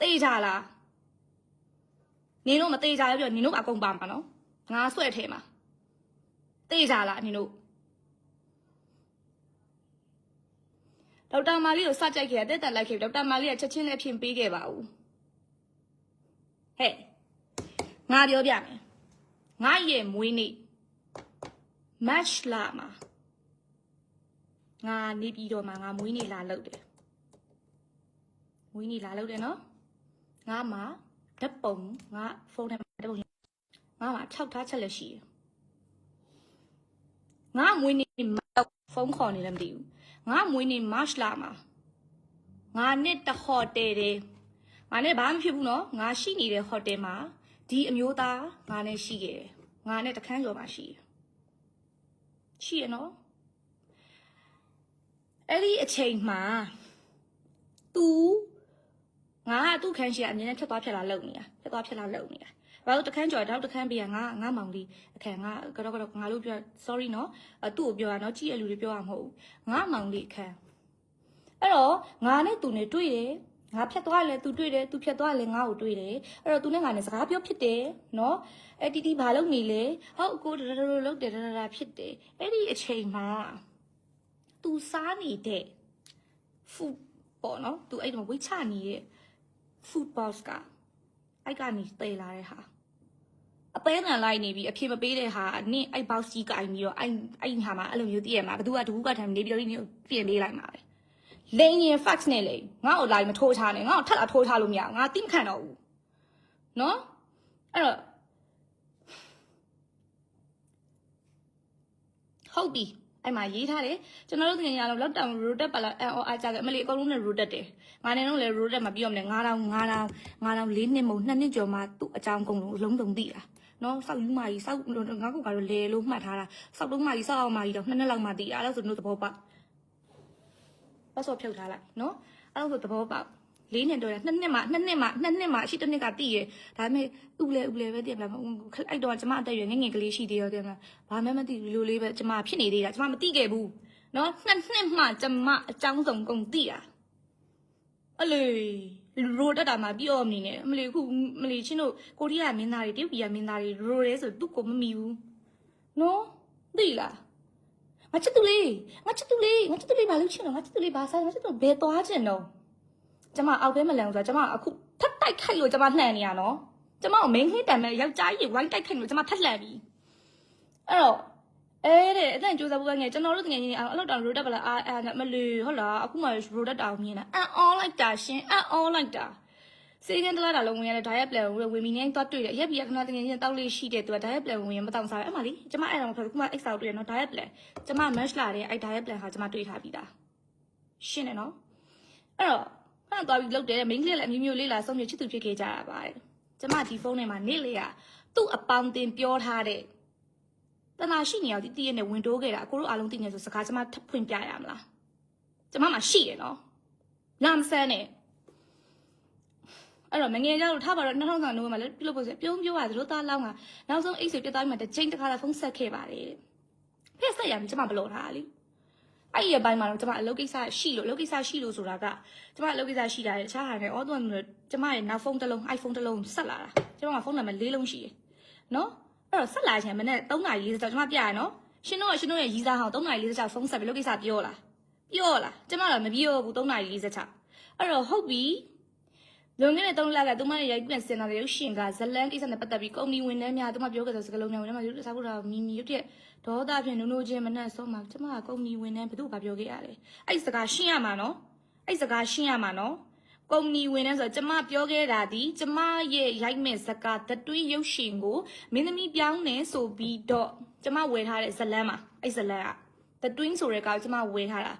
တေးကြလားနင်တို့မတေးကြရပြောနင်တို့အကုန်ပါမှာနော်ငါဆွဲထဲမှာတေးကြလားနင်တို့ဒေါက်တာမာလီကိုစကြိုက်ခဲ့တယ်တက်တက်လိုက်ခဲ့ဒေါက်တာမာလီကချက်ချင်းလည်းဖြင်ပေးခဲ့ပါဦးဟဲ့ငါပြောပြမယ်ငါရဲ့မွေးနေ့ match လာမှာငါနေပြီးတော့မှငါမွေးနေ့လာလုပ်တယ်မွေးနေ့လာလုပ်တယ်နော် ငါမှာဓာတ်ပုံငါဖုန်းထဲမှာဓာတ်ပုံငါမှာထောက်ထားချက်လည်းရှိတယ်ငါမွေးနေ့ဖုန်းခေါ်နေလည်းမသိဘူးငါမွေးနေ့ match လာမှာငါနဲ့တဟိုတယ်တယ်ငါနဲ့ဘာမှဖြစ်ဘူးနော်ငါရှိနေတဲ့ဟိုတယ်မှာဒီအမျိုးသားငါနဲ့ရှိခဲ့တယ်ငါနဲ့တခန်းကျော်မှာရှိတယ်ရှိရနော်အဲ့ဒီအချိန်မှာ तू ငါကသူ့ခန်းရှိကအမြင်နဲ့ဖြတ်သွားဖြတ်လာလုံနေတာဖြတ်သွားဖြတ်လာလုံနေတာဘာလို့တခန်းကြော်တောက်တခန်းပေးကငါငါမောင်လေးအခန်းငါကတော့ကတော့ငါလို့ပြော sorry နော်အသူ့ကိုပြောတာနော်ကြည့်ရလူတွေပြောတာမဟုတ်ဘူးငါမောင်လေးအခန်းအဲ့တော့ငါနဲ့သူနဲ့တွေ့တယ်ငါဖြတ်သွားတယ်သူတွေ့တယ်သူဖြတ်သွားတယ်ငါ့ကိုတွေ့တယ်အဲ့တော့သူနဲ့ငါနဲ့စကားပြောဖြစ်တယ်နော်အဲ့တီတီဘာလုပ်နေလဲဟုတ်ကိုဒရဒရလုပ်တယ်ဒရဒရဖြစ်တယ်အဲ့ဒီအချိန်မှာသူစားနေတဲ့ food ပေါ့နော်သူအဲ့တော့ဝိချနေတဲ့ food box ကအဲ့ကနေတေးလာတဲ့ဟာအသေးနံလိုက်နေပြီအဖြစ်မပေးတဲ့ဟာနင့်အဲ့ box ကြီးကင်ပြီးတော့အဲ့အဲ့ဟာမှာအဲ့လိုမျိုးတည့်ရမှာဘသူကတကူကထမ်းနေပြီးတော့ဒီနေ့ပြင်ပေးလိုက်မှာပဲလိန်ရင် fax နဲ့လေငါ့ကို line မထိုးချနဲ့ငါ့ကိုထပ်လာထိုးချလို့မရဘူးငါတိမခံတော့ဘူးနော်အဲ့တော့ဟုတ်ပြီ အဲ့မှာရေးထားတယ်ကျွန်တော်တို့တကယ်ရအောင်လောက်တောင် rotate ပါလာအအော်အားကြတယ်အမလီအကုန်လုံးနဲ့ rotate တယ်ငါနဲ့တော့လေ rotate မှာပြီးတော့မလဲ9000 9000 9000လေးနှစ်မုံနှစ်နှစ်ကျော်မှသူ့အကြောင်းကုန်လုံးလုံးစုံသိတာနော်စောက်ယူမကြီးစောက်ငါကကတော့လေလို့မှတ်ထားတာစောက်တော့မကြီးစောက်အောင်မကြီးတော့နှစ်နှစ်လောက်မှသိအဲ့ဒါဆိုတို့သဘောပေါက်ပတ်စောဖြုတ်ထားလိုက်နော်အဲ့ဒါဆိုသဘောပေါက် လေးနှစ်တော့နှစ်နှစ်မှနှစ်နှစ်မှနှစ်နှစ်မှအရှိတစ်နှစ်ကတည်ရဒါပေမဲ့ဥလေဥလေပဲတည်မလားအဲ့တော့ကျမအသက်ရွယ်ငယ်ငယ်ကလေးရှိသေးရောတည်မလားဘာမှမသိဘူးလိုလေးပဲကျမဖြစ်နေသေးတာကျမမသိခဲ့ဘူးနော်နှစ်နှစ်မှကျမအကြောင်းစုံကုန်တည်တာအလေရိုတက်တာမှပြောမနေနဲ့အမလီခုမလီချင်းတို့ကိုရီးယားမင်းသားတွေတရုတ်ပြည်မင်းသားတွေရိုရဲဆိုသူ့ကိုမမီဘူးနော်သိလားငါချစ်သူလေးငါချစ်သူလေးငါချစ်သူလေးဘာလို့ချင်တော့ငါချစ်သူလေးဘာဆိုင်ငါချစ်သူဘယ်သွားချင်တော့ ကျမအောက်ထဲမလန်ဆိုတော့ကျမအခုထက်တိုက်ခိုက်လို့ကျမနှံ့နေရနော်ကျမကိုမင်းဟင်းတန်မဲ့ယောက်ျားကြီးဝိုင်းတိုက်ခိုက်လို့ကျမထက်လှန်ပြီအဲ့တော့အဲ့တဲ့အတန်ကြိုးစားဖို့ကငယ်ကျွန်တော်တို့တကယ်ကြီးအောင်အဲ့လောက်တောင်ရိုတက်ပလာအာအာမလီဟုတ်လားအခုမှရိုတက်တောင်မြင်တာအန်အော်လိုက်တာရှင်အန်အော်လိုက်တာစေကင်းတလားတာလုံးဝင်ရတဲ့ diet plan ကိုဝင်မီနေသွားတွေ့တယ်ရက်ပြီးခဏတကယ်ကြီးတောက်လေးရှိတဲ့သူက diet plan ဝင်ရင်မတောင်စားပဲအဲ့မလေးကျမအဲ့ဒါမဖြစ်ဘူးခုမှ extra တွေ့ရနော် diet plan ကျမ match လာတဲ့အဲ့ diet plan ဟာကျမတွေ့ထားပြီးသားရှင်းတယ်နော်အဲ့တော့ ခဏသွားပြီးလုတ်တယ်မိန်းကလေးလည်းအမျိုးမျိုးလေးလာဆုံးမြချစ်သူဖြစ်ခဲ့ကြတာပါတဲ့ကျမဒီဖုန်းထဲမှာနေ့လေကသူ့အပေါင်းတင်ပြောထားတဲ့တနာရှိနေအောင်ဒီတည့်ရနဲ့ဝင်တိုးခဲ့တာအကိုတို့အားလုံးသိနေဆိုစကားကျမထပ်ဖွင့်ပြရမလားကျမမှရှိရနော်လမ်းဆန်းနဲ့အဲ့တော့မငယ်ကြလို့ထားပါတော့2000နိုးမှာလည်းပြုလုပ်ဖို့ဆိုပြုံးပြောရသလိုသားလောင်းကနောက်ဆုံးအိတ်ဆွေပြတ်သားမှတစ်ချိန်တစ်ခါလာဖုန်းဆက်ခဲ့ပါတယ်ဖက်ဆက်ရပြီကျမဘလို့ထားတာလीအဲ့ ဒီအပိုင်းမှာတော့ကျမအလုပ်ကိစ္စရှိလို့အလုပ်ကိစ္စရှိလို့ဆိုတာကကျမအလုပ်ကိစ္စရှိတာလေတခြားဟာနဲ့အော်တော့ကျမရဲ့နောက်ဖုန်းတစ်လုံး iPhone တစ်လုံးဆက်လာတာကျမကဖုန်းနံပါတ်၄လုံးရှိတယ်နော်အဲ့တော့ဆက်လာချင်မနဲ့3နာရီ40ကျော်ကျမပြရနော်ရှင်တို့ကရှင်တို့ရဲ့ရီးစားဟောင်း3နာရီ40ကျော်ဖုန်းဆက်ပြီးလုပ်ကိစ္စပြောလားပြောလားကျမတော့မပြောဘူး3နာရီ40ကျော်အဲ့တော့ဟုတ်ပြီ လွန်ခဲ့တဲ့3လကသူမရဲ့ရိုက်ပြန်စင်တာရုပ်ရှင်ကဇလန်ကိစ္စနဲ့ပတ်သက်ပြီးကုမ္ပဏီဝန်ထမ်းများသူမပြောခဲ့တဲ့စကားလုံးများဝန်ထမ်းများရုပ်စားဖို့တာမီမီရုပ်တဲ့ဒေါသဖြင့်နုံနုံချင်းမနဲ့ဆုံးမှာကျမကကုမ္ပဏီဝန်ထမ်းဘယ်သူကပြောခဲ့ရလဲအဲ့စကားရှင်းရမှာနော်အဲ့စကားရှင်းရမှာနော်ကုမ္ပဏီဝန်ထမ်းဆိုတော့ကျမပြောခဲ့တာဒီကျမရဲ့ရိုက်မဲ့စကားတတွင်းရုပ်ရှင်ကိုမင်းသမီးပြောင်းနေဆိုပြီးတော့ကျမဝယ်ထားတဲ့ဇလန်းမှာအဲ့ဇလန်းကတတွင်းဆိုတဲ့ကောင်ကျမဝယ်ထားတာ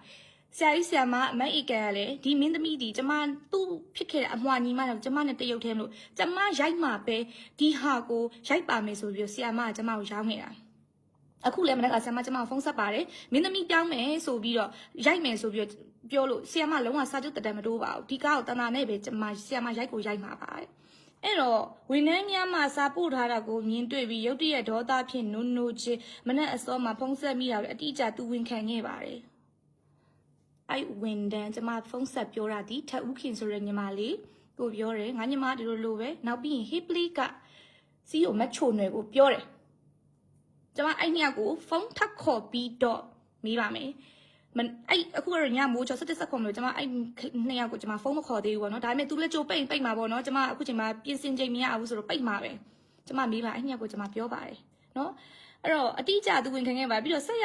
ဆရာကြီးဆရာမအမတ်ဧကန်ကလည်းဒီမင်းသမီးဒီကျမသူ့ဖြစ်ခဲ့တဲ့အမွှာညီမတော့ကျမနဲ့တရုတ်ထဲမလို့ကျမရိုက်မှာပဲဒီဟာကိုရိုက်ပါမယ်ဆိုပြီးဆရာမကကျမကိုရောင်းနေတာအခုလည်းမနေ့ကဆရာမကျမကိုဖုန်းဆက်ပါတယ်မင်းသမီးပြောင်းမယ်ဆိုပြီးတော့ရိုက်မယ်ဆိုပြီးတော့ပြောလို့ဆရာမလုံးဝစာချုပ်တတန်မတိုးပါဘူးဒီကားကိုတနာနဲ့ပဲကျမဆရာမရိုက်ကိုရိုက်မှာပါတဲ့အဲ့တော့ဝန်ထမ်းများမှစာပို့ထားတာကိုမြင်တွေ့ပြီးရုတ်တရက်ဒေါသဖြင့်နုံနုံချင်းမနဲ့အစောမှာဖုန်းဆက်မိတာပဲအတိအကျသူဝန်ခံခဲ့ပါတယ် အဲ့ဝန်တန်းကျမဖုန်းဆက်ပြောတာဒီထက်ဦးခင်ဆိုတဲ့ညီမလေးသူပြောတယ်ငါညီမဒီလိုလိုပဲနောက်ပြီးရင် Hiply ကစီကိုမတ်ချိုနယ်ကိုပြောတယ်ကျမအဲ့ညကိုဖုန်းထပ်ခေါ်ပြီးတော့မေးပါမယ်မန်အဲ့အခုကတော့ညမိုးချော17စက္ကွန်လို့ကျမအဲ့နှစ်ယောက်ကိုကျမဖုန်းမခေါ်သေးဘူးပေါ့နော်ဒါပေမဲ့သူလည်းကြိုပိတ်ပိတ်မှာပေါ့နော်ကျမအခုချိန်မှာပြင်ဆင်ချိန်မရဘူးဆိုတော့ပိတ်မှာပဲကျမမေးပါအဲ့ညကိုကျမပြောပါတယ်နော်အဲ့တော့အတိအကျသူဝင်ခံခဲ့ပါပြီးတော့ဆက်ရ